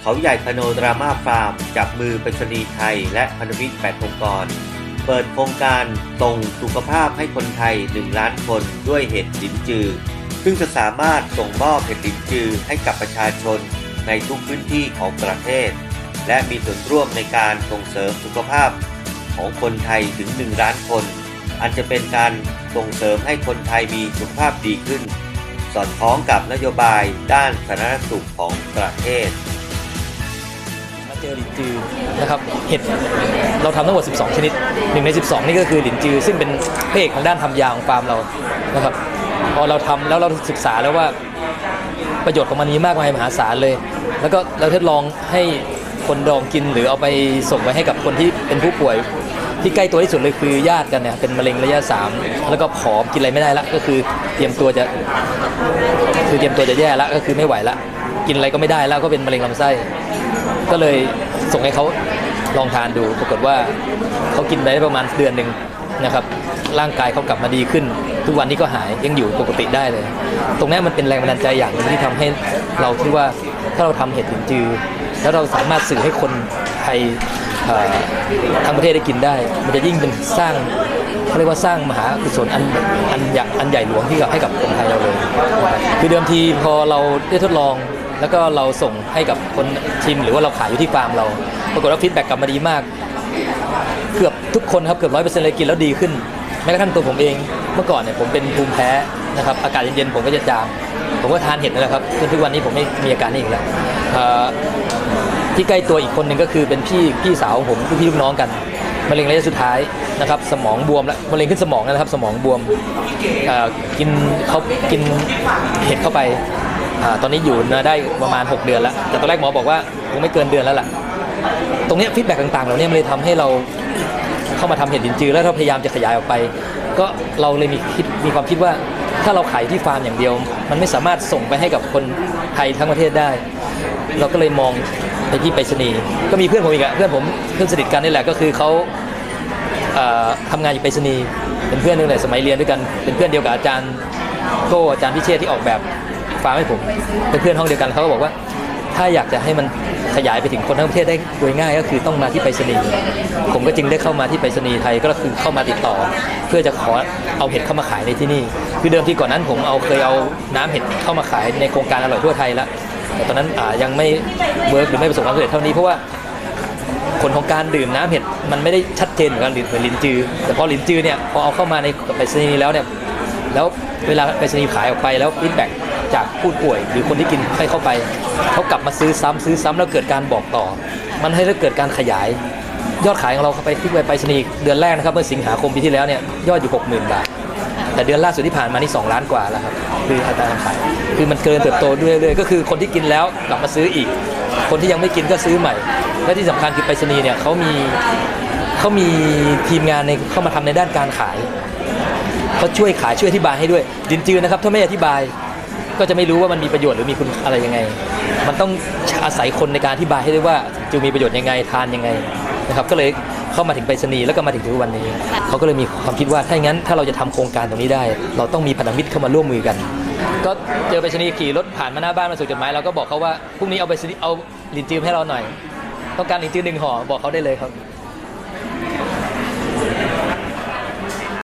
เขาใหญ่พโนดราม่าฟาร์ม จับมือไปรษณีไทย และพันธมิตร8องค์กร เปิดโครงการส่งสุขภาพให้คนไทย 1 ล้านคนด้วยเห็ดลินจือ ซึ่งจะสามารถส่งมอบเห็ดลินจือให้กับประชาชนในทุกพื้นที่ของประเทศ และมีส่วนร่วมในการส่งเสริมสุขภาพของคนไทยถึง 1 ล้านคน อันจะเป็นการส่งเสริมให้คนไทยมีสุขภาพดีขึ้น สอดคล้องกับนโยบายด้านสาธารณสุขของประเทศ เจอหลินจือนะครับเห็ดเราทำทั้งหมด 12 ชนิดหนึ่งใน 12 นี่ก็คือหลินจือ ซึ่งเป็นพระเอกทางด้านทำยาของฟาร์มเรานะครับพอเราทำแล้วเราศึกษาแล้วว่าประโยชน์ของมันมีมากมายมหาศาลเลย แล้วก็เราทดลองให้คนลองกินหรือเอาไปส่งไปให้กับคนที่เป็นผู้ป่วยที่ใกล้ตัวที่สุดเลยคือญาติกันเนี่ยเป็นมะเร็งระยะ 3 แล้วก็ผอมกินอะไรไม่ได้ละก็คือเตรียมตัวจะคือเตรียมตัวจะแย่ล้วก็คือไม่ไหวละกินอะไรก็ไม่ได้แล้วก็เป็นมะเร็งลำไส้ ก็เลยส่งให้เขาลองทานดู ปรากฏว่าเขากินไปได้ประมาณเดือนหนึ่งนะครับ ร่างกายเขากลับมาดีขึ้น ทุกวันนี้ก็หายยังอยู่ปกติได้เลย ตรงนี้มันเป็นแรงบันดาลใจอย่างหนึงที่ทำให้เราคิดว่าถ้าเราทำเห็ดลินจือ แล้วเราสามารถสื่อให้คนไทยทั้งประเทศได้กินได้ มันจะยิ่งเป็นสร้างเขาเรียกว่าสร้างมหากุศลอันอันใหญ่อันใหญ่หลวงที่กับให้กับคนไทยเราเลย คือเดิมทีพอเราได้ทดลอง แล้วก็เราส่งให้กับคนชิมหรือว่าเราขายอยู่ที่ฟาร์มเรา ปรากฏว่าฟีดแบ็กกลับมาดีมาก เกือบทุกคนครับเกือบร้อยเปอร์เซ็นต์เลยกินแล้วดีขึ้นแม้กระทั่งตัวผมเองเมื่อก่อนเนี่ยผมเป็นภูมิแพ้นะครับอากาศเย็นๆผมก็จะจาม ผมก็ทานเห็ดนั่นแหละครับจนทุกวันนี้ผมไม่มีอาการนี้อีกแล้วที่ใกล้ตัวอีกคนหนึ่งก็คือเป็นพี่พี่สาวของผมพี่ลูกน้องกันมะเร็งระยะสุดท้ายนะครับสมองบวมแล้วมะเร็งขึ้นสมองแล้วนะครับ สมองบวมกินเขากินเห็ดเข้าไป อาตอนนี้อยู่มาได้ประมาณ 6 เดือนแล้ว แต่ตอนแรกหมอบอกว่าคงไม่เกินเดือนแล้วล่ะ ตรงเนี้ฟีดแบ็กต่างๆเหล่านี้มันเลยทำให้เราเข้ามาทำเห็ดลินจือ แล้วเราพยายามจะขยายออกไป ก็เราเลยมีคิดมีความคิดว่าถ้าเราขายที่ฟาร์มอย่างเดียว มันไม่สามารถส่งไปให้กับคนไทยทั้งประเทศได้ เราก็เลยมองไปที่ไปรษณีย์ก็มีเพื่อนผมอีกอะเพื่อนผมเพื่อนสนิทกันนี่แหละก็คือเขาเอ่อทำงานอยู่ไปรษณีย์เป็นเพื่อนตั้งแต่สมัยเรียนด้วยกันเป็นเพื่อนเดียวกับอาจารย์โก้อาจารย์พิเชษที่ออกแบบ ฟาให้ผมเป็นเพื่อนห้องเดียวกันเขาก็บอกว่า ถ้าอยากจะให้มันขยายไปถึงคนทั้งประเทศได้โดยง่ายก็คือต้องมาที่ไปรษณีย์ผมก็จึงได้เข้ามาที่ไปรษณีย์ไทยก็คือเข้ามาติดต่อ เพื่อจะขอเอาเห็ดเข้ามาขายในที่นี่ คือเดิมทีก่อนนั้นผมเอาเคยเอาน้ำเห็ดเข้ามาขายในโครงการอร่อยทั่วไทยแล้วแต่ตอนนั้นยังไม่เวิร์กหรือไม่ประสบความสำเร็จเท่านี้เพราะว่าผลของการดื่มน้ำเห็ดมันไม่ได้ชัดเจนเหมือนกันเหมือนลิ้นจือ แต่พอลิ้นจือเนี่ยพอเอาเข้ามาในไปรษณีย์แล้วเนี่ยแล้วเวลาไปรษณีย์ขายออกไปแล้วฟีดแบ็ก จากผู้ป่วย หรือคนที่กินให้เข้าไป เขากลับมาซื้อซ้ำซื้อซ้ำแล้วเกิดการบอกต่อ มันให้เกิดการขยาย ยอดขายของเราเข้าไปที่ไปรษณีย์เดือนแรกนะครับเมื่อสิงหาคมปีที่แล้วเนี่ยยอดอยู่ 60,000 บาท แต่เดือนล่าสุดที่ผ่านมานี่2ล้านกว่าแล้วครับคืออัตราการขายคือมันเกินเติบโตด้วยเรื่อยๆก็คือคนที่กินแล้วกลับมาซื้ออีก คนที่ยังไม่กินก็ซื้อใหม่ และที่สำคัญคือไปรษณีย์เนี่ยเขามีเขามีทีมงานในเข้ามาทำในด้านการขายเขาช่วยขายช่วยอธิบายให้ด้วย ดินจือนะครับถ้าไม่อธิบาย ก็จะไม่รู้ว่ามันมีประโยชน์หรือมีคุณอะไรยังไง มันต้องอาศัยคนในการอธิบายให้ด้วยว่าจือมีประโยชน์ยังไงทานยังไงนะครับก็เลยเข้ามาถึงไปรษณีย์แล้วก็มาถึงทุกวันนี้ เขาก็เลยมีความคิดว่าถ้าอย่างนั้น ถ้าเราจะทำโครงการตรงนี้ได้ เราต้องมีพันธมิตรเข้ามาร่วมมือกัน ก็เจอไปรษณีย์ขี่รถผ่านมาหน้าบ้านมาส่งจดหมายเราก็บอกเขาว่าพรุ่งนี้เอาไปรษณีย์เอาลินจือให้เราหน่อย ต้องการลินจือหนึ่งห่อบอกเขาได้เลยครับ